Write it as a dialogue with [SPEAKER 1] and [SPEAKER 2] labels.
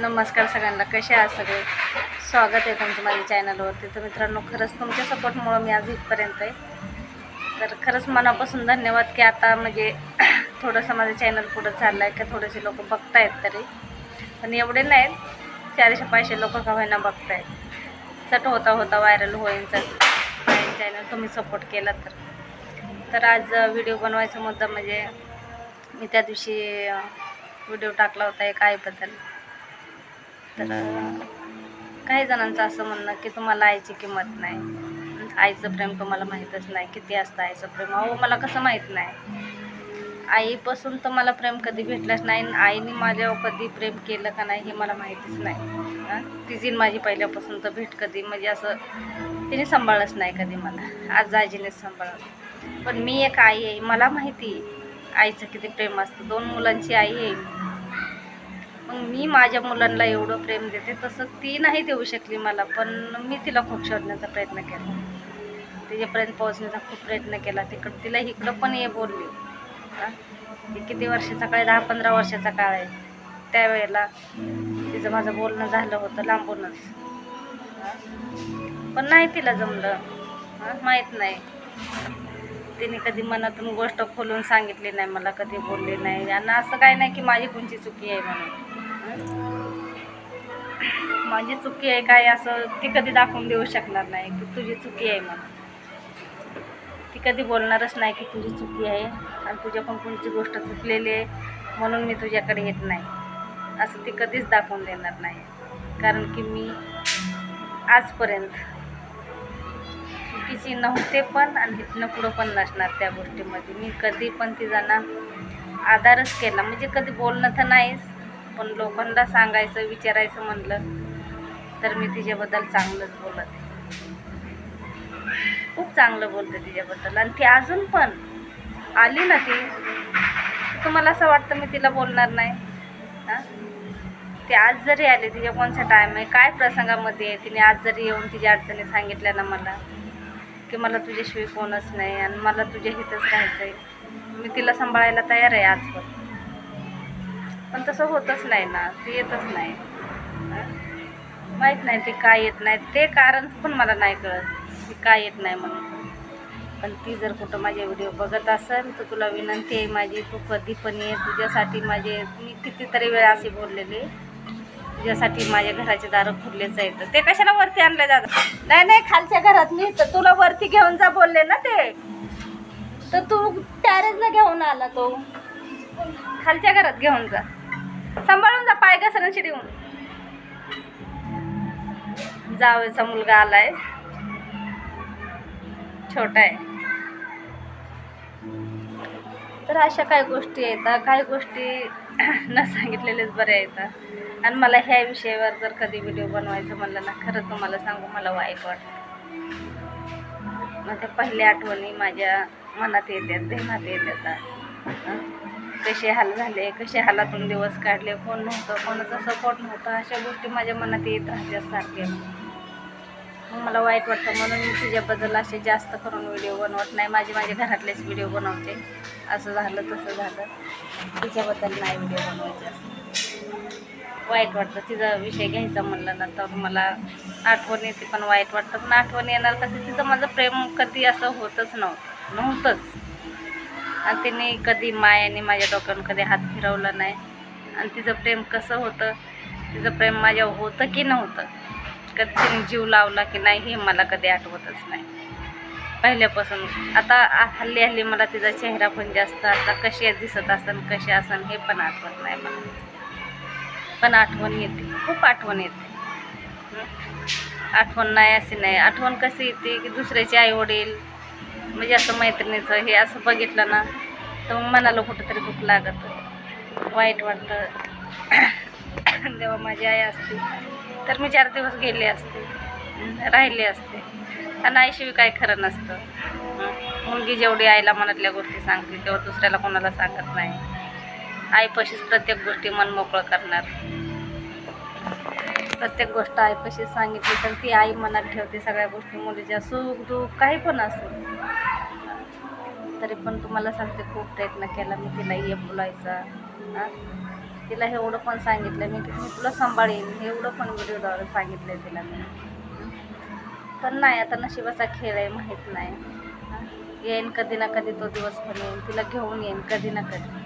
[SPEAKER 1] नमस्कार सगळ्यांना कसे आहात सगळे? स्वागत आहे तुमचं माझ्या चॅनलवरती. तर मित्रांनो खरंच तुमच्या सपोर्टमुळं मी आज इथपर्यंत आहे. तर खरंच मनापासून धन्यवाद की आता म्हणजे थोडंसं माझं चॅनल पुढं चाललं आहे का थोडेसे लोक बघतायत तरी. पण एवढे नाहीत चारशे पाचशे लोक का होईना बघतायत. चट होता होता व्हायरल होईन चट चॅनल तुम्ही सपोर्ट केला तर. तर आज व्हिडिओ बनवायचा मुद्दा म्हणजे मी त्या दिवशी व्हिडिओ टाकला होता एक आईबद्दल. तर काही जणांचं असं म्हणणं की तुम्हाला आईची किंमत नाही. आईचं प्रेम तुम्हाला माहीतच नाही. किती असतं आईचं प्रेम? अहो मला कसं माहीत नाही. आईपासून तर मला प्रेम कधी भेटलंच नाही आणि आईने माझ्यावर कधी प्रेम केलं का नाही हे मला माहितीच नाही. तिची माझी पहिल्यापासून तर भेट कधी? म्हणजे असं तिने सांभाळलंच नाही कधी मला. आज आजीनेच सांभाळलं. पण मी एक आई आहे. मला माहिती आईचं किती प्रेम असतं. दोन मुलांची आई आहे. मी. मग मी माझ्या मुलांना एवढं प्रेम देते तसं ती नाही देऊ शकली मला पण मी तिला खूप शोधण्याचा प्रयत्न केला. तिच्यापर्यंत पोहोचण्याचा खूप प्रयत्न केला. तिकडं तिला इकडं पण ये बोलली. ती किती वर्षाचा काळ आहे? दहा पंधरा वर्षाचा काळ आहे. त्यावेळेला तिचं माझं बोलणं झालं होतं लांबूनच. पण नाही तिला जमलं. माहीत नाही. तिने कधी मनातून गोष्ट खोलून सांगितली नाही मला कधी बोलली नाही. आणि असं काय नाही की माझी कोणची चुकी आहे म्हणून. माझी चुकी आहे काय असं ती कधी दाखवून देऊ शकणार नाही. की तुझी चुकी आहे म्हणून ती कधी बोलणारच नाही की तुझी चुकी आहे आणि तुझ्याकडून कोणती गोष्ट चुकलेली आहे म्हणून मी तुझ्याकडे येत नाही. असं ती कधीच दाखवून देणार नाही. कारण की मी आजपर्यंत चुकीची नव्हते पण आणि इथनं पुढं पण नसणार त्या गोष्टीमध्ये. मी कधी पण तिचा ना आधारच केला. म्हणजे कधी बोलणं तर नाहीच. पण लोकांना सांगायचं विचारायचं म्हणलं तर मी तिच्याबद्दल चांगलंच बोलत खूप चांगलं बोलते तिच्याबद्दल. आणि ती अजून पण आली ना ती तुम्हाला असं वाटतं मी तिला बोलणार नाही? हां? ती आज जरी आली तिच्या कोणचा टाईम आहे काय प्रसंगामध्ये आहे तिने आज जरी येऊन तिच्या अडचणी सांगितल्या ना मला की मला तुझ्याशिवाय कोणच नाही आणि मला तुझ्या हितच राहायचं आहे मी तिला सांभाळायला तयार आहे आजपर्यंत. पण तसं होतच नाही ना ते येतच नाही. माहीत नाही ते काय येत नाही. ते कारण पण मला नाही कळत ती काय येत नाही म्हणून. पण ती जर कुठं माझे व्हिडिओ बघत असेल तर तुला विनंती आहे माझी तू कधी पण ये. तुझ्यासाठी माझे मी कितीतरी वेळा असे बोललेले. तुझ्यासाठी माझ्या घराचे दारं खुरलेच तर ते कशाला वरती आणले जातात नाही नाही खालच्या घरात मी तर तुला वरती घेऊन जा बोलले ना ते. तर तू टॅरेजला घेऊन आला तो. खालच्या घरात घेऊन जा. सांभाळून जा पाय घसरण शिडीहून जावेचा मुलगा आलाय. छोटा आहे. तर अशा काही गोष्टी येतात. काही गोष्टी न सांगितलेलेच बऱ्या येतात. आणि मला ह्या विषयावर जर कधी व्हिडिओ बनवायचं म्हणलं ना खरं तुम्हाला सांगू मला वाईट वाटतं. मग त्या पहिल्या आठवणी माझ्या मनात येतात ध्यानात येतात. कसे हाल झाले कसे हालातून दिवस काढले कोण नव्हतं कोणाचा सपोर्ट नव्हता अशा गोष्टी माझ्या मनात येत राहतात सारख्या मग मला वाईट वाटतं म्हणून मी तुझ्याबद्दल असे जास्त करून व्हिडिओ बनवत नाही. माझे माझ्या घरातलेच व्हिडिओ बनवते. असं झालं तसं झालं. तिच्याबद्दल नाही व्हिडिओ बनवायचे. वाईट वाटतं. तिचा विषय घ्यायचा म्हणलं ना तर मला आठवण येते पण वाईट वाटतं. पण आठवण येणार कसं तिचं माझं प्रेम कधी असं होतच नव्हतं. नव्हतंच. आणि तिने कधी मायाने माझ्या डोक्यावर कधी हात फिरवला नाही. आणि तिचं प्रेम कसं होतं? तिचं प्रेम माझ्यावर होतं की नव्हतं? कधी तिने जीव लावला की नाही हे मला कधी आठवतच नाही. पहिल्यापासून आता हल्ली हल्ली मला तिचा चेहरा पण जास्त असा कशी दिसत असन कशी असन हे पण आठवत नाही मला. पण आठवण येते खूप आठवण येते. आठवण नाही अशी नाही. आठवण कशी येते की दुसऱ्याचे आईवडील म्हणजे असं मैत्रिणीचं हे असं बघितलं ना तर मग मनाला कुठंतरी दुःख लागतं. वाईट वाटतं. जेव्हा माझी आई असते तर मी चार दिवस गेले असते राहिले असते. आणि आईशिवाय काय खरं नसतं. मुलगी जेवढी आईला मनातल्या गोष्टी सांगते तेव्हा दुसऱ्याला कोणाला सांगत नाही. आईपाशीच प्रत्येक गोष्टी मन मोकळं करणार. प्रत्येक गोष्ट आईपाशी सांगितली तर ती आई मनात ठेवते सगळ्या गोष्टी. मुलीच्या सुख दुःख काही पण असो. तरी पण तुम्हाला सांगते खूप प्रयत्न केला मी. तिला ये बोलायचा. तिला एवढं पण सांगितलं मी की मी तुला सांभाळीन. एवढं पण व्हिडिओद्वारे सांगितलं आहे तिला मी. पण नाही आता नशिबाचा खेळ आहे माहीत नाही. येईन कधी ना कधी तो दिवस पण येईन. तिला घेऊन येईन कधी ना कधी.